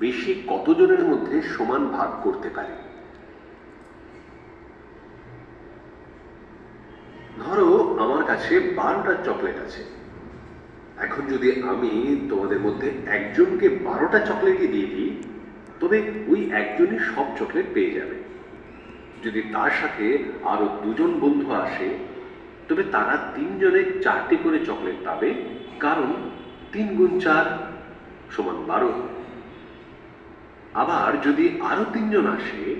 বেশি কতজনের মধ্যে সমান ভাগ করতে পারি? ধরো, আমার কাছে বারোটা চকলেট আছে। এখন যদি আমি তোমাদের মধ্যে একজনকে বারোটা চকলেটই দিয়ে দিই, তবে ওই একজনই সব চকলেট পেয়ে যাবে। যদি তার সাথে আরও দুজন বন্ধু আসে, তবে তারা তিনজনে চারটি করে চকলেট পাবে, কারণ তিন গুণ চার সমান বারো। আবার যদি আরও তিনজন আসে,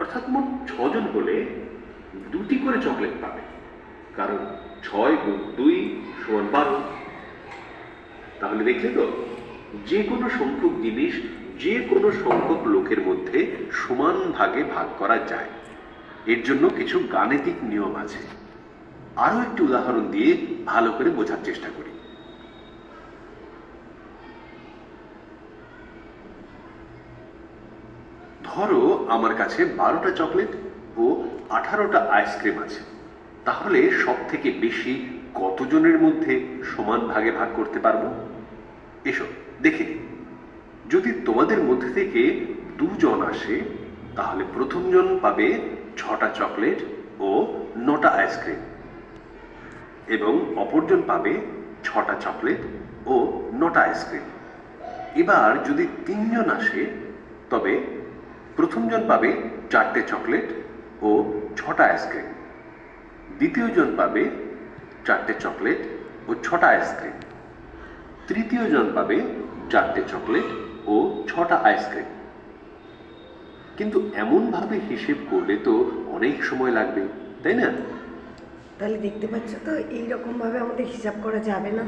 অর্থাৎ মোট ছজন হলে দুটি করে চকলেট পাবে। কারণ ছয় গুণ দুই সমান বারো। তাহলে দেখলে তো, যে কোনো সংখ্যক জিনিস, যে কোনো সংখ্যক লোকের মধ্যে সমান ভাগে ভাগ করা যায়। এর জন্য কিছু গাণিতিক নিয়ম আছে। আরও একটি উদাহরণ দিয়ে ভালো করে বোঝার চেষ্টা করি। ধরো আমার কাছে বারোটা চকলেট ও আঠারোটা আইসক্রিম আছে। তাহলে সব থেকে বেশি কতজনের মধ্যে সমান ভাগে ভাগ করতে পারব? এসো, দেখে। যদি তোমাদের মধ্যে থেকে দুজন আসে, তাহলে প্রথমজন পাবে ছটা চকলেট ও নটা আইসক্রিম এবং অপরজন পাবে ছটা চকলেট ও নটা আইসক্রিম। এবার যদি তিনজন আসে, তবে প্রথমজন পাবে চারটে চকলেট ও ছটা আইসক্রিম। দ্বিতীয়জন পাবে চারটে চকলেট ও ছটা আইসক্রিম। তৃতীয় জন পাবে চারটে চকলেট ও ছটা আইসক্রিম। কিন্তু এমনভাবে হিসেব করলে তো অনেক সময় লাগবে, তাই না? তাহলে দেখতে পাচ্ছ তো, এইরকমভাবে আমাদের হিসাব করা যাবে না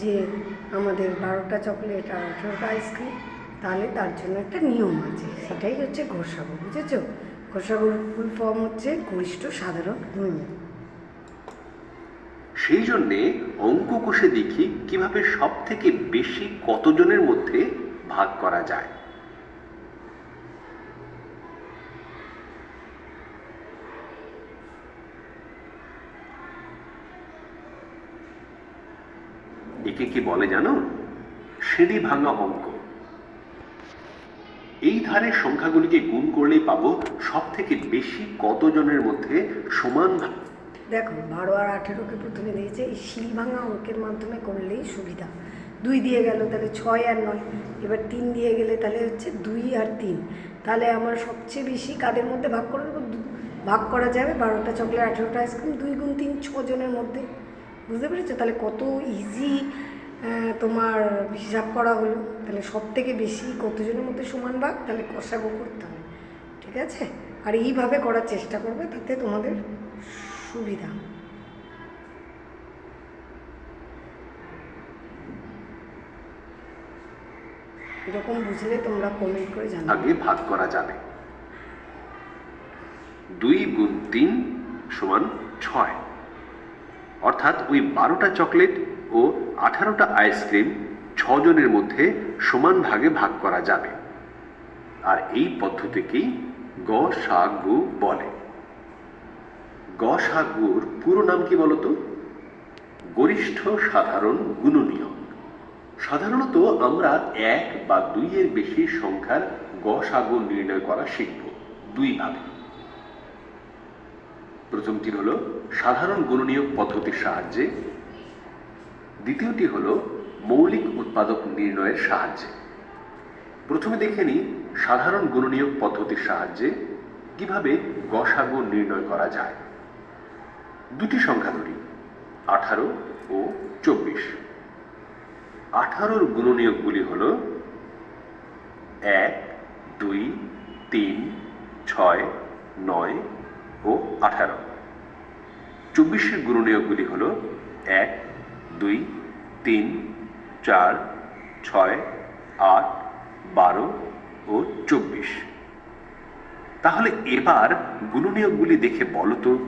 যে আমাদের বারোটা চকলেট আর আঠেরোটা আইসক্রিম। তাহলে তার জন্য একটা নিয়ম আছে, সেটাই হচ্ছে ঘোষাগু বুঝেছ? ঘোষাগুর ফুল ফর্ম হচ্ছে গরিষ্ঠ সাধারণ গুণনীয়ক সেই জন্যে অঙ্ক কষে দেখি কীভাবে সব থেকে বেশি কতজনের মধ্যে ভাগ করা যায়। একে কি বলে জানো? সিঁড়ি ভাঙা অঙ্ক। এই ধারের সংখ্যাগুলিকে গুণ করলেই পাবো সব থেকে বেশি কতজনের মধ্যে সমান দেখো, বারো আর আঠেরোকে প্রথমে দিয়েছে, এই শিল ভাঙা অঙ্কের মাধ্যমে করলেই সুবিধা। দুই দিয়ে গেল, তাহলে ছয় আর নয়। এবার তিন দিয়ে গেলে তাহলে হচ্ছে দুই আর তিন। তাহলে আমার সবচেয়ে বেশি কাদের মধ্যে ভাগ করে দেবো? ভাগ করা যাবে বারোটা চকলেট, আঠেরোটা আইসক্রিম, দুই গুণ তিন, ছজনের মধ্যে। বুঝতে পেরেছ? তাহলে কত ইজি তোমার হিসাব করা হলো। তাহলে সব থেকে বেশি কতজনের মধ্যে সমান ভাগ তাহলে কষাগো করতে হবে, ঠিক আছে? আর এইভাবে করার চেষ্টা করবে, তাতে তোমাদের সুবিধা। এরকম বুঝলে তোমরা কমেন্ট করে জানাবে। আগে ভাগ করা যাবে। দুই গুণ তিন সমান ছয়। অর্থাৎ ওই বারোটা চকলেট ও আঠারোটা আইসক্রিম ছজনের মধ্যে সমান ভাগে ভাগ করা যাবে। আর এই পদ্ধতিকেই গ সা গু বলে। গ সা গুর পুরো নাম কি বলতো? গরিষ্ঠ সাধারণ গুণনীয়ক। সাধারণত আমরা এক বা দুইয়ের বেশি সংখ্যার গসাগু নির্ণয় করা শিখব দুই ভাবে প্রথমটি হলো সাধারণ গুণনীয়ক পদ্ধতির সাহায্যে দ্বিতীয়টি হলো মৌলিক উৎপাদক নির্ণয়ের সাহায্যে। প্রথমে দেখে নিই সাধারণ গুণনীয়ক পদ্ধতির সাহায্যে কীভাবে গসাগু নির্ণয় করা যায়। দুটি সংখ্যা ধরি, আঠারো ও চব্বিশ। আঠারোর গুণনীয়কগুলি হল এক, দুই, তিন, ছয়, নয় ও আঠারো। চব্বিশের গুণনীয়কগুলি হল এক দুই, তিন, চার, ছয়, আট, বারো ও চব্বিশ। তাহলে এবার গুণনীয়কগুলি দেখে বলো তো,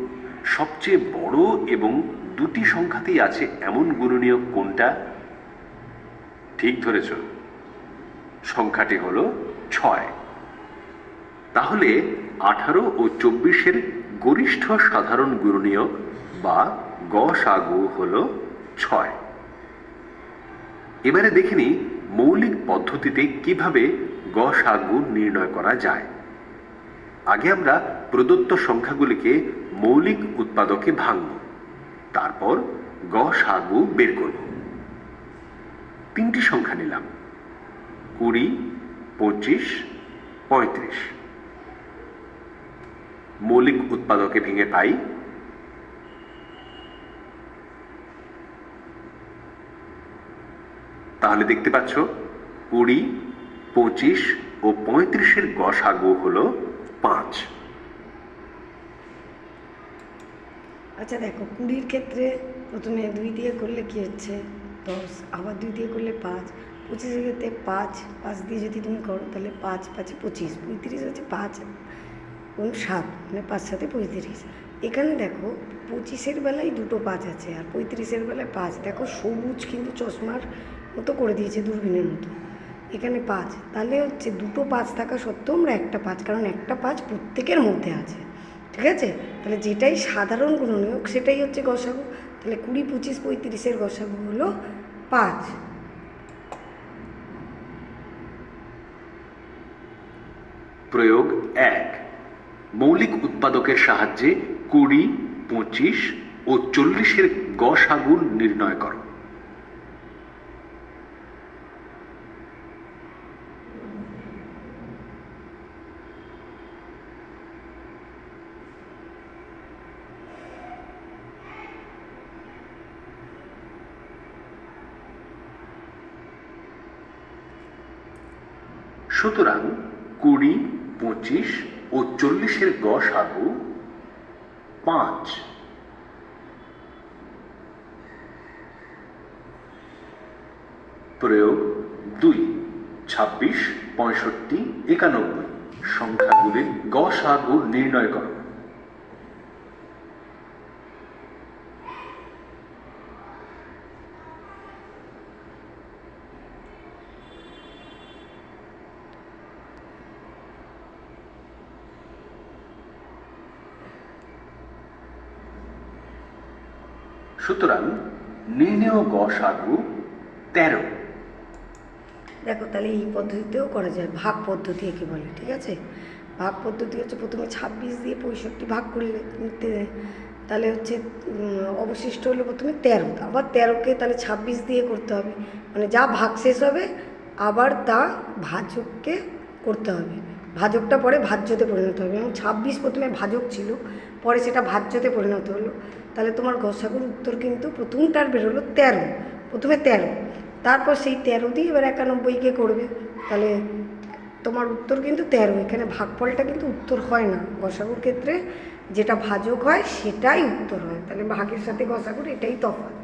সবচেয়ে বড় এবং দুটি সংখ্যাতেই আছে এমন গুণনীয়ক কোনটা? ঠিক ধরেছ। সংখ্যাটি হল ছয়। তাহলে আঠারো ও চব্বিশের গরিষ্ঠ সাধারণ গুণনীয়ক বা গ সাগু হল ছয়। এবারে দেখে নিই মৌলিক পদ্ধতিতে কীভাবে গ গসাগু নির্ণয় করা যায়। আগে আমরা প্রদত্ত সংখ্যাগুলিকে মৌলিক উৎপাদকে ভাঙব। তারপর গসাগু বের করব। তিনটি সংখ্যা নিলাম। কুড়ি, পঁচিশ, পঁয়ত্রিশ। মৌলিক উৎপাদকে ভেঙে পাই তাহলে দেখতে পাচ্ছ, কুড়ি, পঁচিশ ও পঁয়ত্রিশের গসাগু হল পাঁচ। আচ্ছা দেখো, কুড়ির ক্ষেত্রে প্রথমে দুই দিয়ে করলে কি হচ্ছে? দশ, আবার দুই দিয়ে করলে পাঁচ। পঁচিশের ক্ষেত্রে পাঁচ পাঁচ দিয়ে যদি তুমি করো তাহলে পাঁচ, পাঁচে পঁচিশ, পঁয়ত্রিশ হচ্ছে পাঁচ কোন সাত মানে পাঁচ সাথে পঁয়ত্রিশ। এখানে দেখো, পঁচিশের বেলায় দুটো পাঁচ আছে আর পঁয়ত্রিশের বেলায় পাঁচ। দেখো, সবুজ কিন্তু চশমার মতো করে দিয়েছে দূরবীনের মতো। এখানে পাঁচ। তাহলে হচ্ছে দুটো পাঁচ থাকা সত্ত্বেও আমরা একটা পাঁচ, কারণ একটা পাঁচ প্রত্যেকের মধ্যে আছে। ঠিক আছে? তাহলে যেটাই সাধারণ গুণনীয়ক সেটাই হচ্ছে গসাগু। তাহলে কুড়ি, পঁচিশ, পঁয়ত্রিশের গসাগু হলো পাঁচ। প্রয়োগ এক। মৌলিক উৎপাদকের সাহায্যে কুড়ি, পঁচিশ ও চল্লিশের গসাগু নির্ণয় করো। সুতরাং কুড়ি, পঁচিশ ও চল্লিশের গসাগু পাঁচ। প্রয়োগ দুই, ছাব্বিশ, পঁয়ষট্টি, একানব্বই। সংখ্যাগুলির গসাগু নির্ণয় করো। সুতরাং নির্ণেয় গসাগু তেরো। দেখো, তাহলে এই পদ্ধতিতেও করা যায়। ভাগ পদ্ধতি একে বলে, ঠিক আছে? ভাগ পদ্ধতি হচ্ছে প্রথমে ছাব্বিশ দিয়ে পঁয়ষট্টি ভাগ করলে তাহলে হচ্ছে অবশিষ্ট হলো প্রথমে তেরো। আবার তেরোকে তাহলে ছাব্বিশ দিয়ে করতে হবে। মানে যা ভাগ শেষ হবে, আবার তা ভাজককে করতে হবে। ভাজকটা পরে ভাজ্যতে পরিণত হবে। এবং ছাব্বিশ প্রথমে ভাজক ছিল পরে সেটা ভাজ্যতে পরিণত হলো। তাহলে তোমার গসাগুর উত্তর কিন্তু প্রথমটার বেরোলো তেরো, প্রথমে তেরো। তারপর সেই তেরো দিয়ে এবার একানব্বইকে করবে। তাহলে তোমার উত্তর কিন্তু তেরো, এখানে ভাগফলটা কিন্তু উত্তর হয় না। গসাগুর ক্ষেত্রে যেটা ভাজক হয় সেটাই উত্তর হয়। তাহলে ভাগের সাথে গসাগুর এটাই তফাৎ।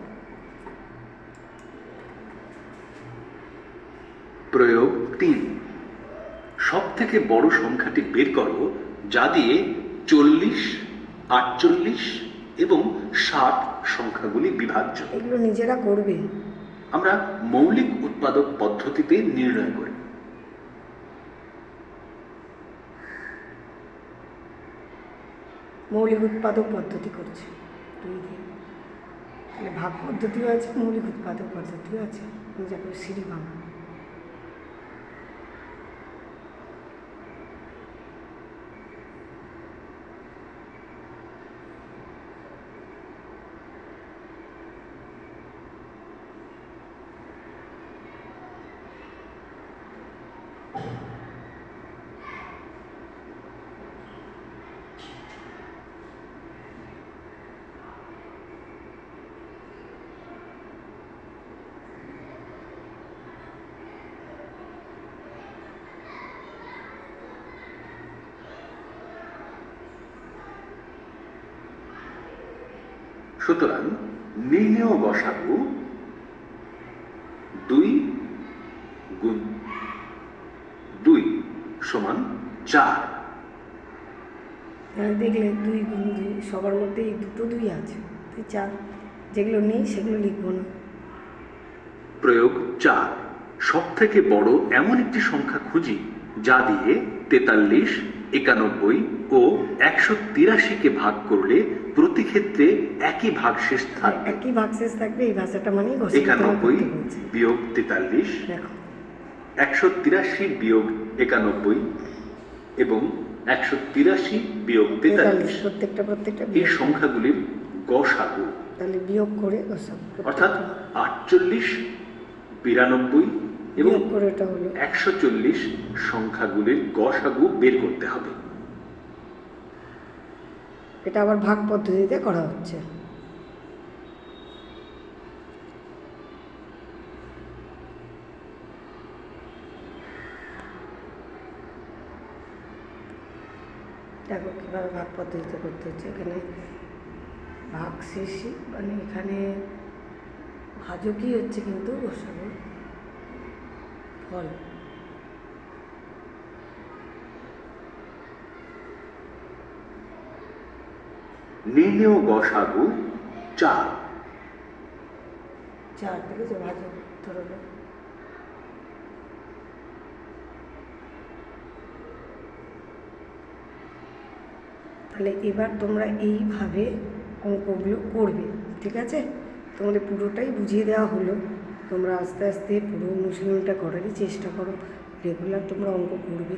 প্রয়োগ তিন। সব থেকে বড় সংখ্যাটি বের করো যা দিয়ে চল্লিশ আটচল্লিশ এবং ষাট সংখ্যাগুলি বিভাজ্য। এগুলো নিজেরা করবে। আমরা মৌলিক উৎপাদক পদ্ধতিতে নির্ণয় করি। মৌলিক উৎপাদক পদ্ধতি করছে। দুই তাহলে ভাগ পদ্ধতিও আছে মৌলিক উৎপাদক পদ্ধতিও আছে। যাকে সিঁড়ি ভাঙা সুতরাং নির্ণেয় গসাগু দুই গুণ দুই সমান চার। দেখলে দুই গুণ দুই সবার মধ্যে এই দুটো দুই আছে তুই চার যেগুলো নেই সেগুলো লিখব না। প্রয়োগ চার। সব থেকে বড় এমন একটি সংখ্যা খুঁজি যা দিয়ে তেতাল্লিশ একানব্বই ও একশো তিরাশিকে ভাগ করলে প্রতি ক্ষেত্রে একই ভাগশেষ থাকবে। একই ভাগশেষ থাকবে এই ভাষাটা মানেই ঘষে একানব্বই বিয়োগ তেতাল্লিশ। একশো তিরাশি বিয়োগ একানব্বই এবং একশো তিরাশি বিয়োগ তেতাল্লিশ। প্রত্যেকটা প্রত্যেকটা এই। সংখ্যাগুলির গসাগু। তাহলে বিয়োগ করে অর্থাৎ আটচল্লিশ বিরানব্বই এবং একশো চল্লিশ সংখ্যাগুলির গসাগু বের করতে হবে। এটা আবার ভাগ পদ্ধতিতে করা হচ্ছে। দেখো কীভাবে ভাগ পদ্ধতিতে করতে হচ্ছে। এখানে ভাগ শেষে মানে এখানে ভাজকই হচ্ছে কিন্তু গোসাগু। ফল নির্ণেয় গসাগু চার। চার থেকে যে ভাজক ধরো তাহলে এবার তোমরা এইভাবে অঙ্কগুলো করবে ঠিক আছে? তোমাদের পুরোটাই বুঝিয়ে দেওয়া হলো। তোমরা আস্তে আস্তে পুরো অনুশীলনটা করারই চেষ্টা করো। রেগুলার তোমরা অঙ্ক করবে।